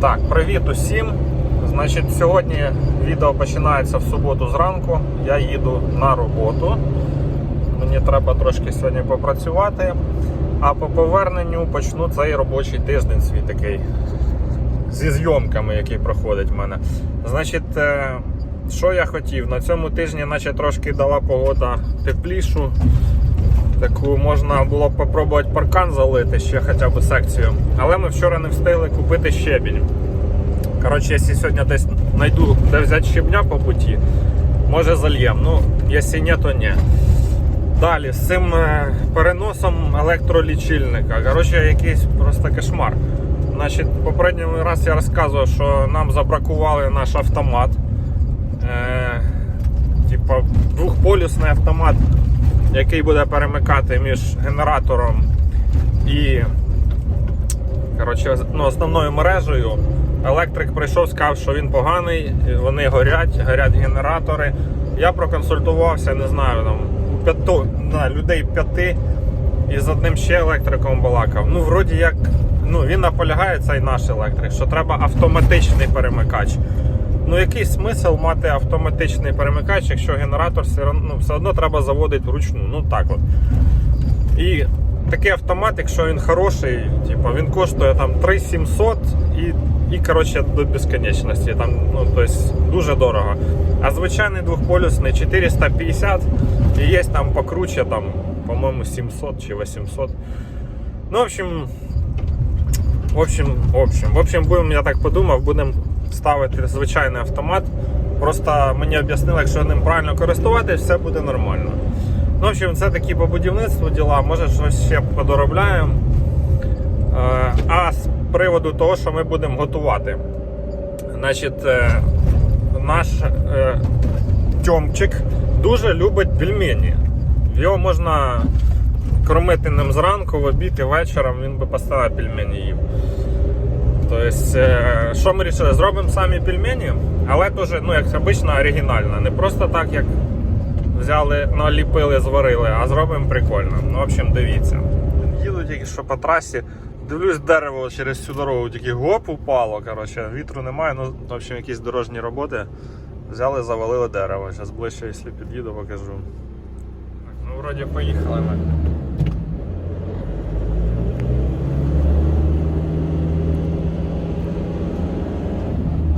Так, привіт усім. Значить, сьогодні відео починається в суботу зранку. Я їду на роботу. Мені треба трошки сьогодні попрацювати. А по поверненню почну цей робочий тиждень свій такий зі зйомками, який проходить в мене. Значить, е, що я хотів? На цьому тижні, наче трошки дала погода теплішу. Таку можна було б попробувати паркан залити ще хоча б секцію. Але ми вчора не встигли купити щебінь. Коротше, якщо сьогодні десь знайду, де взяти щебня по путі, може зальєм. Ну, якщо ні, то ні. Далі, з цим е, переносом електролічильника. Коротше, якийсь просто кошмар. Значить, попередній раз я розказував, що нам забракували наш автомат. Е, типа двохполюсний автомат, який буде перемикати між генератором і коротше, ну, основною мережею. Електрик прийшов, сказав, що він поганий, вони горять, горять генератори. Я проконсультувався, не знаю, там п'яту, на, людей п'яти і з одним ще електриком балакав. Ну, вроді як, ну він наполягає цей наш електрик, що треба автоматичний перемикач. Ну, який смисл мати автоматичний перемикач, якщо генератор ну, все одно треба заводити вручну. Ну так от. І такий автомат, якщо він хороший, типу, він коштує там 3700 і, і коротше, до безконечності. Там, ну, тобто, дуже дорого. А звичайний двохполюсний 450 і є там покруче, там, по-моєму, 700 чи 800. Ну, в общем, в общем, в общем, в общем, будемо, я так подумав, будемо ставити звичайний автомат. Просто мені об'яснили, якщо ним правильно користуватись, все буде нормально. Ну, в общем, це такі по будівництву діла, може щось ще подоробляємо. Е, А з приводу того, що ми будемо готувати. Значить, е, наш е, Тьомчик дуже любить пельмені. Його можна кормити ним зранку, в обід і вечором, він би постійно пельмені їв. Тобто, е, що ми вирішили? Зробимо самі пельмені, але теж, ну, як обично, оригінально. Не просто так, як взяли, наліпили, зварили, а зробимо прикольно. Ну, в общем, дивіться. Їду тільки що по трасі, дивлюсь дерево через всю дорогу, тільки гоп упало. Коротше, вітру немає, ну, в общем, якісь дорожні роботи. Взяли, завалили дерево. Зараз ближче, якщо під'їду, покажу. Так, ну, вроді поїхали ми.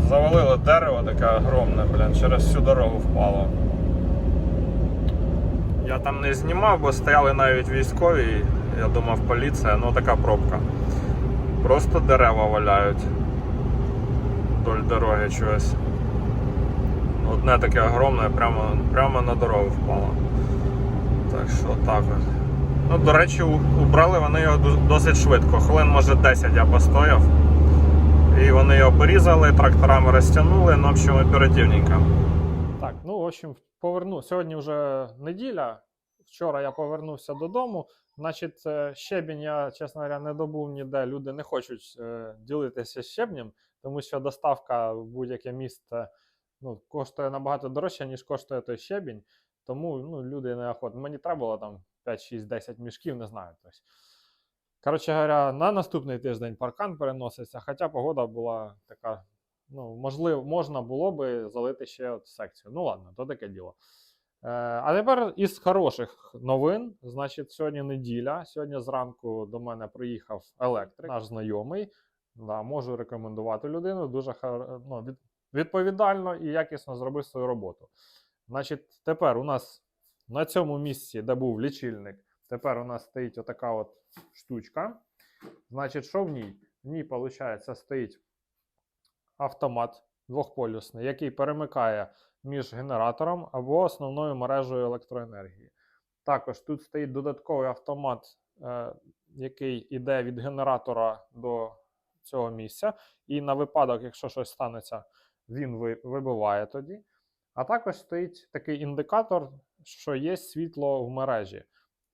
Завалило дерево таке огромне, блін, через всю дорогу впало. Я там не знімав, бо стояли навіть військові, я думав поліція, ну така пробка. Просто дерева валяють вдоль дороги чогось. Одне таке огромне, прямо, прямо на дорогу впало. Так що так от. Ну, до речі, убрали вони його досить швидко. Хвилин, може 10 я постояв. І вони його порізали, тракторами розтягнули, ну, в общем, оперативненько. Так, ну, в общем, поверну. Сьогодні вже неділя. Вчора я повернувся додому. Значить, е, щебінь я, чесно говоря, не добув ніде. Люди не хочуть е, ділитися щебнем, тому що доставка в будь-яке місце ну, коштує набагато дорожче, ніж коштує той щебінь. Тому ну, люди неохотно. Мені треба було там 5, 6, 10 мішків, не знаю. Тобто. Коротше говоря, на наступний тиждень паркан переноситься, хоча погода була така, ну, можливо, можна було би залити ще от секцію. Ну ладно, то таке діло. Е, а тепер із хороших новин. Значить, сьогодні неділя. Сьогодні зранку до мене приїхав електрик, наш знайомий. Да, можу рекомендувати людину. Дуже ну, від, відповідально і якісно зробив свою роботу. Значить, тепер у нас на цьому місці, де був лічильник, тепер у нас стоїть отака от штучка. Значить, що в ній? В ній, виходить, стоїть автомат двохполюсний, який перемикає між генератором або основною мережею електроенергії. Також тут стоїть додатковий автомат, е, який йде від генератора до цього місця. І на випадок, якщо щось станеться, він ви- вибиває тоді. А також стоїть такий індикатор, що є світло в мережі.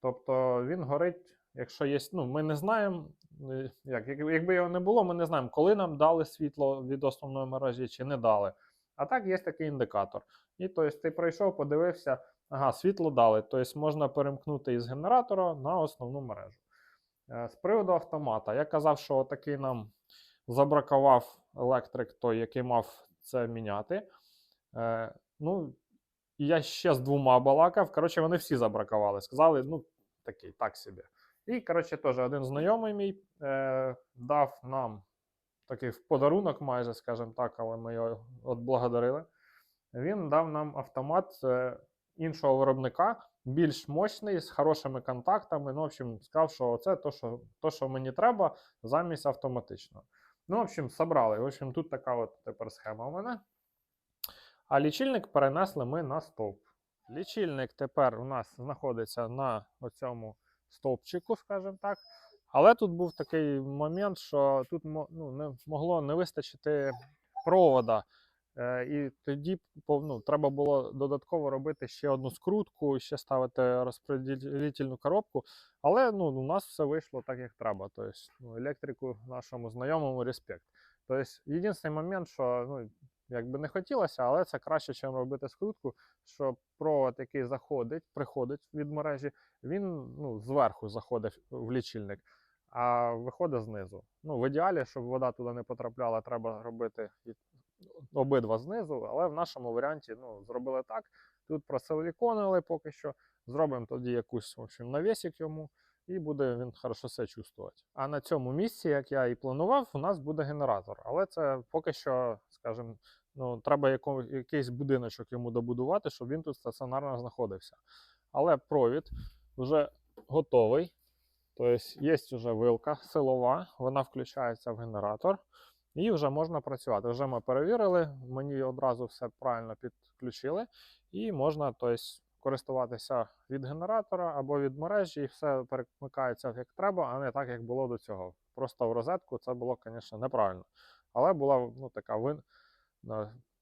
Тобто він горить, якщо є. Ну, ми не знаємо, е, як, як- якби його не було, ми не знаємо, коли нам дали світло від основної мережі чи не дали. А так є такий індикатор. І тобто, ти пройшов, подивився, ага, світло дали. Тобто можна перемкнути із генератора на основну мережу. Е, З приводу автомата, я казав, що такий нам забракував електрик, той, який мав це міняти. Е, ну, я ще з двома балакав. Коротше, вони всі забракували. Сказали, ну, такий, так собі. І, коротше, теж один знайомий мій е, дав нам такий в подарунок, майже, скажімо так, але ми його отблагодарили. Він дав нам автомат е, іншого виробника, більш мощний, з хорошими контактами. Ну, в общем, сказав, що це то, що, то, що мені треба, замість автоматичного. Ну, в общем, собрали. В общем, тут така от тепер схема у мене. А лічильник перенесли ми на стовп. Лічильник тепер у нас знаходиться на оцьому стовпчику, скажімо так. Але тут був такий момент, що тут ну, не могло не вистачити провода. Е, і тоді ну, треба було додатково робити ще одну скрутку, ще ставити розподілительну коробку. Але ну, у нас все вийшло так, як треба. Тобто, ну, електрику нашому знайомому респект. Тобто, єдиний момент, що ну, якби не хотілося, але це краще, ніж робити скрутку, що провод, який заходить, приходить від мережі, він ну, зверху заходить в лічильник, а виходить знизу. Ну, в ідеалі, щоб вода туди не потрапляла, треба робити обидва знизу, але в нашому варіанті ну, зробили так. Тут просиліконили поки що. Зробимо тоді якусь в общем, навісик йому, і буде він хорошо себе чувствувати. А на цьому місці, як я і планував, у нас буде генератор. Але це поки що, скажімо, ну, треба якийсь будиночок йому добудувати, щоб він тут стаціонарно знаходився. Але провід вже готовий. Тобто є вже вилка силова, вона включається в генератор. І вже можна працювати. Вже ми перевірили, мені одразу все правильно підключили, і можна тобто, користуватися від генератора або від мережі, і все перемикається як треба, а не так, як було до цього. Просто в розетку це було, звісно, неправильно. Але була ну, така вин,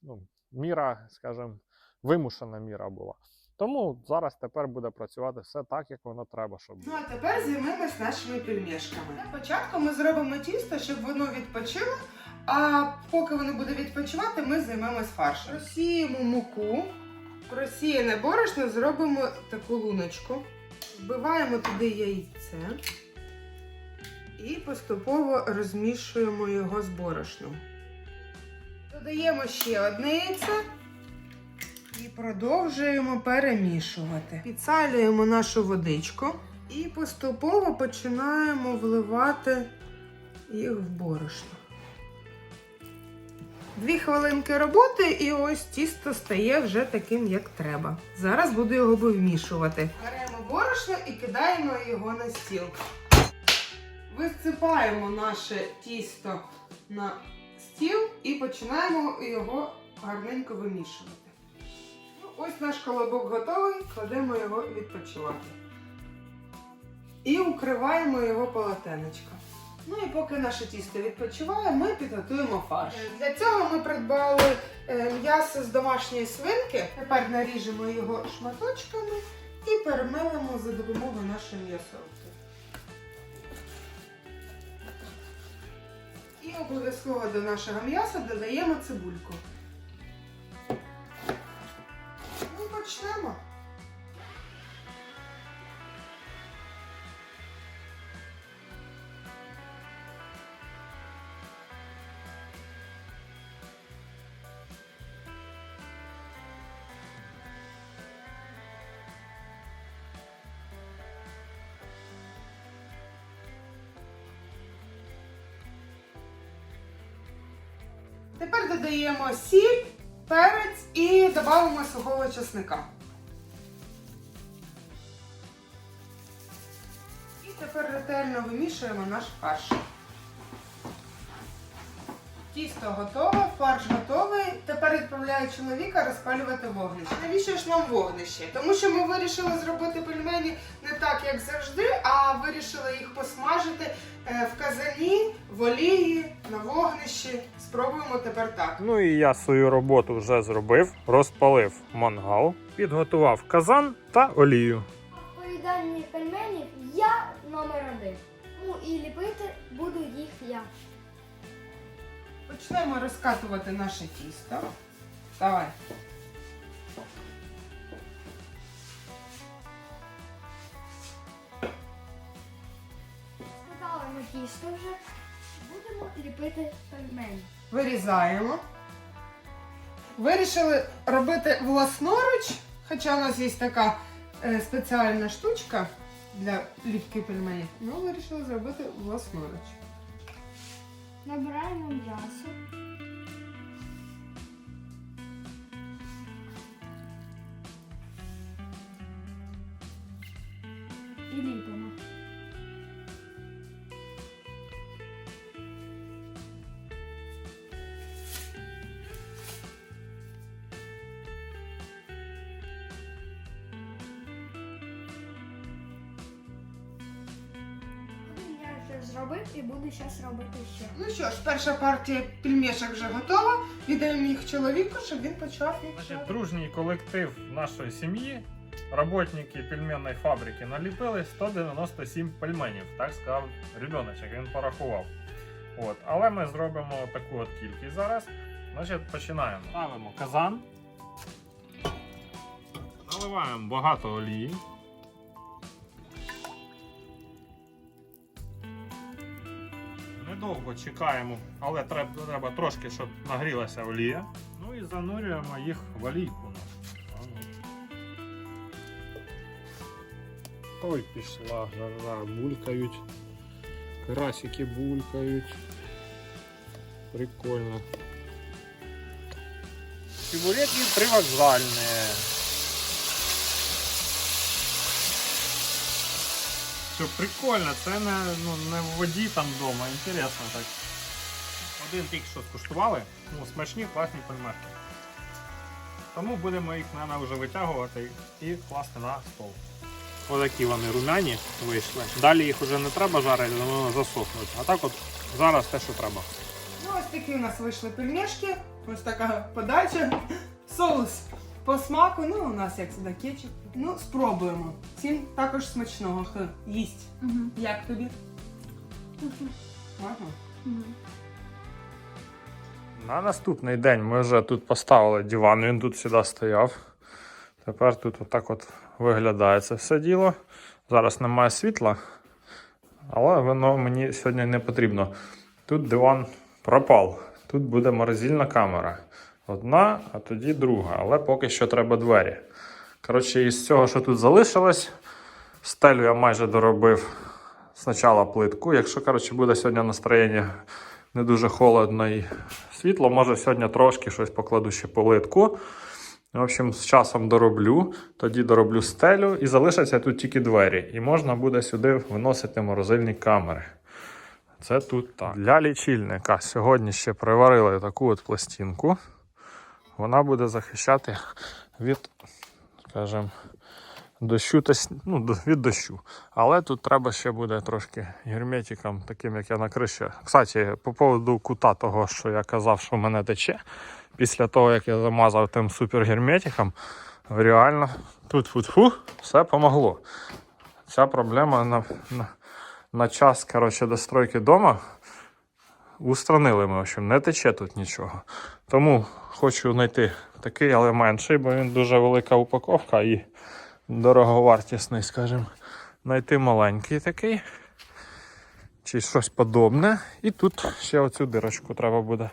ну, міра, скажімо, вимушена міра була. Тому зараз тепер буде працювати все так, як воно треба, щоб Ну а тепер займемось нашими пельмешками. Для початку ми зробимо тісто, щоб воно відпочило. А поки воно буде відпочивати, ми займемось фаршем. Просіємо муку, просіяне борошно, зробимо таку луночку. Вбиваємо туди яйце і поступово розмішуємо його з борошном. Додаємо ще одне яйце. І продовжуємо перемішувати. Підсалюємо нашу водичку і поступово починаємо вливати їх в борошно. Дві хвилинки роботи, і ось тісто стає вже таким, як треба. Зараз буду його вимішувати. Беремо борошно і кидаємо його на стіл. Висипаємо наше тісто на стіл і починаємо його гарненько вимішувати. Ну, ось наш колобок готовий, кладемо його відпочивати. І укриваємо його полотенечком. Ну і поки наше тісто відпочиває, ми підготуємо фарш. Для цього ми придбали е, м'ясо з домашньої свинки. Тепер наріжемо його шматочками і перемелимо за допомогою нашої м'ясорубки. І обов'язково до нашого м'яса додаємо цибульку. Тепер додаємо сіль, перець і додамо сухого чесника. І тепер ретельно вимішуємо наш фарш. Тісто готове, фарш готовий. Тепер відправляю чоловіка розпалювати вогнище. Навіщо ж нам вогнище? Тому що ми вирішили зробити пельмені не так, як завжди, а вирішили їх посмажити е, в казані, в олії, на вогнищі. Спробуємо тепер так. Ну і я свою роботу вже зробив, розпалив мангал, підготував казан та олію. Поїданні пельменів я номер один. Ну і ліпити буду їх я. Почнемо розкатувати наше тісто. Давай. Скатали ми тісто вже. Будемо ліпити пельмені. Вирізаємо. Вирішили робити власноруч, хоча у нас є така е, спеціальна штучка для ліпки пельменів. Ми вирішили зробити власноруч. Набираємо м'ясо. Зробив і буду зараз робити ще. Ну що ж, перша партія пельмешок вже готова. Віддаємо їх чоловіку, щоб він почав їх. Дружній колектив нашої сім'ї, роботники пельменної фабрики, наліпили 197 пельменів, так сказав ребеночок, він порахував. От. Але ми зробимо таку от кількість зараз. Значить, починаємо. Ставимо казан. Наливаємо багато олії. Недовго чекаємо, але треба, треба трошки, щоб нагрілася олія. Ну і занурюємо їх в олійку. Ой, пішла жара, булькають. Карасики булькають. Прикольно. Чебуреки привокзальні. Що прикольно, це не, ну, не в воді там вдома, інтересно так. Один тільки що скуштували, ну, смачні, класні пельмешки. Тому будемо їх, мабуть, вже витягувати і класти на стол. Отакі вони румяні вийшли. Далі їх вже не треба жарити, вони засохнуть. А так от зараз те, що треба. Ну, ось такі у нас вийшли пельмешки. Ось така подача. Соус по смаку. Ну, у нас як завжди кетчуп. Ну, спробуємо. Всім також смачного, хто їсть. Угу. Як тобі? Ага. На наступний день ми вже тут поставили диван, він тут завжди стояв. Тепер тут отак от виглядає це все діло. Зараз немає світла, але воно мені сьогодні не потрібно. Тут диван пропав. Тут буде морозильна камера. Одна, а тоді друга, але поки що треба двері. Коротше, із цього, що тут залишилось, стелю я майже доробив спочатку плитку. Якщо коротше, буде сьогодні настроєння не дуже холодно і світло, може сьогодні трошки щось покладу ще плитку. В общем, з часом дороблю, тоді дороблю стелю і залишаться тут тільки двері. І можна буде сюди виносити морозильні камери. Це тут так. Для лічильника сьогодні ще приварили таку от пластинку. Вона буде захищати від, скажімо, дощу та ну, від дощу. Але тут треба ще буде трошки герметиком, таким як я на криші. Кстати, по поводу кута того, що я казав, що в мене тече. Після того, як я замазав тим супергерметиком, реально тут фу все помогло. Ця проблема на, на, на час коротше, достройки дома устранили ми, в общем, не тече тут нічого. Тому хочу знайти такий, але менший, бо він дуже велика упаковка і дороговартісний, скажімо. Знайти маленький такий. Чи щось подобне. І тут ще оцю дирочку треба буде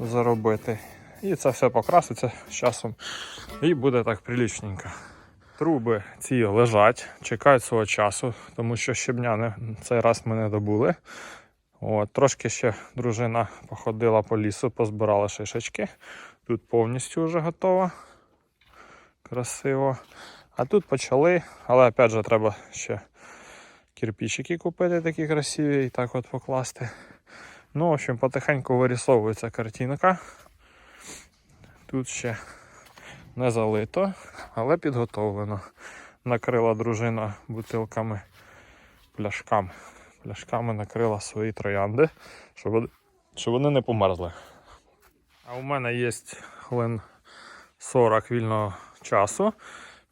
заробити. І це все покраситься з часом. І буде так прилічненько. Труби ці лежать, чекають свого часу, тому що щебня не, цей раз ми не добули. От, трошки ще дружина походила по лісу, позбирала шишечки. Тут повністю вже готово. Красиво. А тут почали, але опять же треба ще кирпичики купити такі красиві і так от покласти. Ну, в общем, потихеньку вирісовується картинка. Тут ще не залито, але підготовлено. Накрила дружина бутилками пляшками. Пляшками накрила свої троянди, щоб, щоб вони не померзли. А у мене є хвилин 40 вільного часу.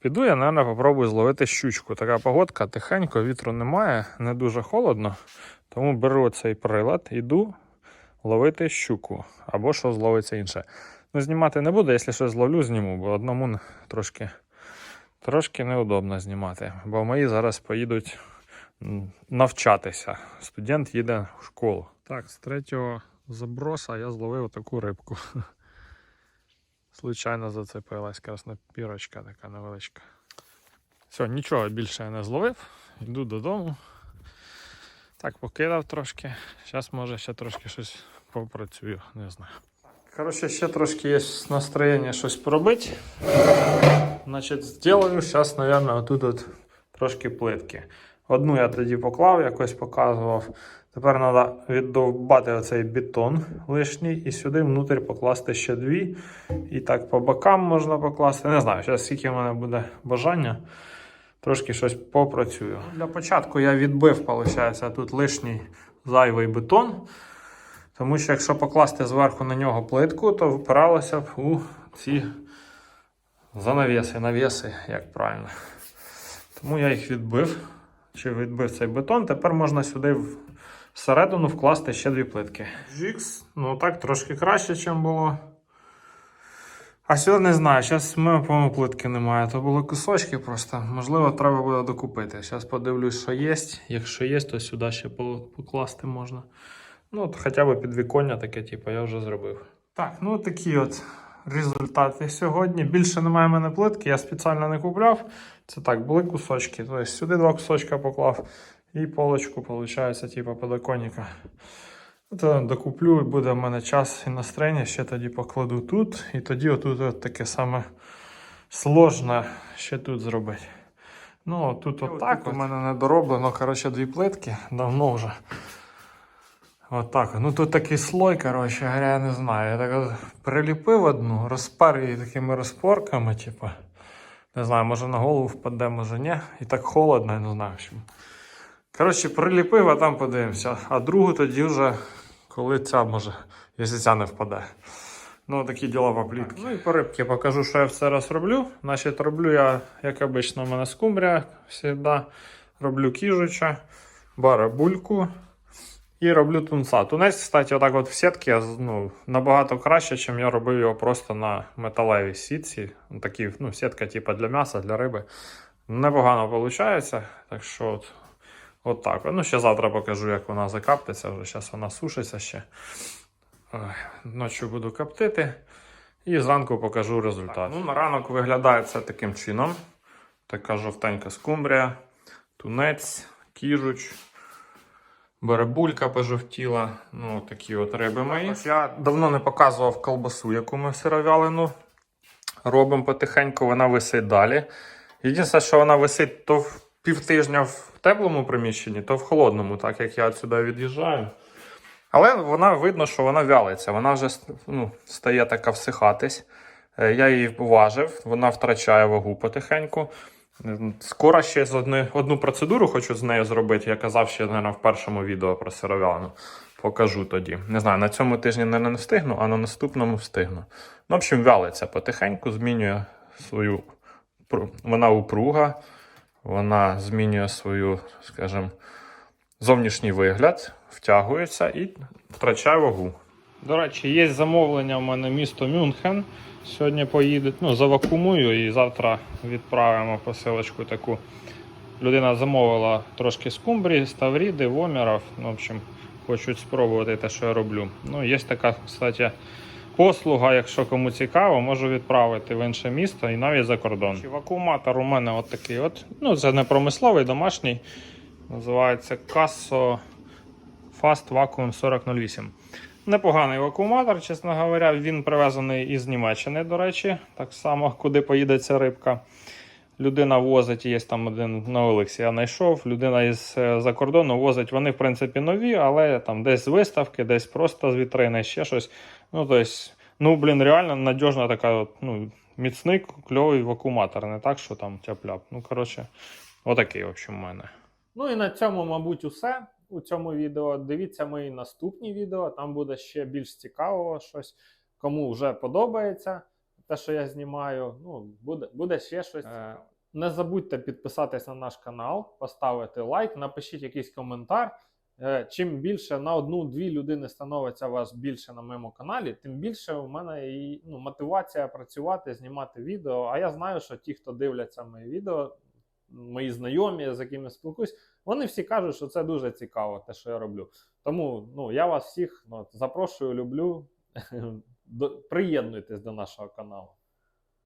Піду я, мабуть, попробую зловити щучку. Така погодка, тихенько, вітру немає, не дуже холодно. Тому беру цей прилад, іду ловити щуку або що зловиться інше. Ну, знімати не буду, якщо щось зловлю, зніму, бо одному трошки, трошки неудобно знімати. Бо мої зараз поїдуть навчатися. Студент їде в школу. Так, з 3 заброс, а я зловив таку рибку. Случайно зацепилась краснопірочка така невеличка. Все, нічого більше я не зловив. Йду додому. Так, покидав трошки. Зараз може ще трошки щось попрацюю, не знаю. Коротше, ще трошки є настроєння щось поробити. Значить, зроблю зараз, мабуть, отут от трошки плитки. Одну я тоді поклав, якось показував. Тепер треба віддовбати оцей бетон лишній і сюди внутрі покласти ще дві. І так по бокам можна покласти. Не знаю, зараз скільки в мене буде бажання. Трошки щось попрацюю. Для початку я відбив, виходить, тут лишній зайвий бетон. Тому що якщо покласти зверху на нього плитку, то впиралося б у ці занавіси, навіси, як правильно. Тому я їх відбив. Чи відбив цей бетон. Тепер можна сюди всередину вкласти ще дві плитки. Жікс, ну так, трошки краще, ніж було. А сьогодні не знаю, зараз в мене, по-моєму, плитки немає. То були кусочки просто. Можливо, треба буде докупити. Зараз подивлюсь, що є. Якщо є, то сюди ще покласти можна. Ну, от хоча б підвіконня таке, типу, я вже зробив. Так, ну такі от результати сьогодні. Більше немає в мене плитки, я спеціально не купляв. Це так, були кусочки. Тобто сюди два кусочка поклав і полочку, виходить, типу подоконника. То докуплю і буде в мене час і настроєння, ще тоді покладу тут, і тоді отут от таке саме сложне ще тут зробити. Ну, тут отак у мене не дороблено, коротше, дві плитки давно вже. Отак. Ну тут такий слой, коротше, говоря, я не знаю. Я так от приліпив одну, розпар її такими розпорками, типу. Не знаю, може на голову впаде, може ні. І так холодно, я не знаю. в. Коротше, приліпив, а там подивимося. А другу тоді вже, коли ця може, якщо ця не впаде. Ну, такі діла по плітки. Ну і по рибки покажу, що я все раз роблю. Значить, роблю я, як обично, у мене скумбрія завжди. Роблю кіжуча, барабульку і роблю тунца. Тунець, кстати, отак от в сітці ну, набагато краще, ніж я робив його просто на металевій сітці. Такі, ну, сітка типу для м'яса, для риби. Непогано виходить. Так що от, от так. Ну, ще завтра покажу, як вона закаптиться. Вже зараз вона сушиться ще. Ночі буду коптити. І зранку покажу результат. ну, на ранок виглядає це таким чином. Така жовтенька скумбрія, тунець, кіжуч. Беребулька пожовтіла. Ну, такі от риби мої. Ось я давно не показував колбасу, яку ми сировялину робимо потихеньку, вона висить далі. Єдине, що вона висить то в півтижня в теплому приміщенні, то в холодному, так як я сюди від'їжджаю. Але вона видно, що вона вялиться, вона вже ну, стає така всихатись. Е, Я її важив, вона втрачає вагу потихеньку. Скоро ще з одни, одну процедуру хочу з нею зробити. Я казав ще наверное, в першому відео про сировялину. Покажу тоді. Не знаю, на цьому тижні не встигну, а на наступному встигну. Ну, в общем, вялиться потихеньку, змінює свою. Вона упруга, вона змінює свою, скажімо, зовнішній вигляд, втягується і втрачає вагу. До речі, є замовлення в мене місто Мюнхен. Сьогодні поїдуть, ну, завакумую і завтра відправимо посилочку таку. Людина замовила трошки скумбрії, ставріди, вомерів. Ну, в общем, хочуть спробувати те, що я роблю. Ну, є така, кстати, послуга, якщо кому цікаво, можу відправити в інше місто і навіть за кордон. Вакууматор у мене от такий от. Ну, це не промисловий, домашній. Називається Casso Fast Vacuum 4008. Непоганий вакууматор, чесно говоря. Він привезений із Німеччини, до речі, так само, куди поїде ця рибка. Людина возить, є там один на Олексі, я знайшов. Людина із е, за кордону возить. Вони, в принципі, нові, але там десь з виставки, десь просто з вітрини, ще щось. Ну, тобто, ну, блін, реально надіжна така, ну, міцний, кльовий вакууматор. Не так, що там тяп-ляп. Ну, коротше, отакий, в общем, у мене. Ну і на цьому, мабуть, усе у цьому відео. Дивіться мої наступні відео, там буде ще більш цікавого щось. Кому вже подобається те, що я знімаю, ну, буде, буде ще щось. цікаве. Не забудьте підписатись на наш канал, поставити лайк, напишіть якийсь коментар. Е, Чим більше на одну-дві людини становиться вас більше на моєму каналі, тим більше у мене і ну, мотивація працювати, знімати відео. А я знаю, що ті, хто дивляться мої відео, мої знайомі, з якими спілкуюсь, вони всі кажуть, що це дуже цікаво, те, що я роблю. Тому ну, я вас всіх ну, запрошую, люблю. Приєднуйтесь до нашого каналу.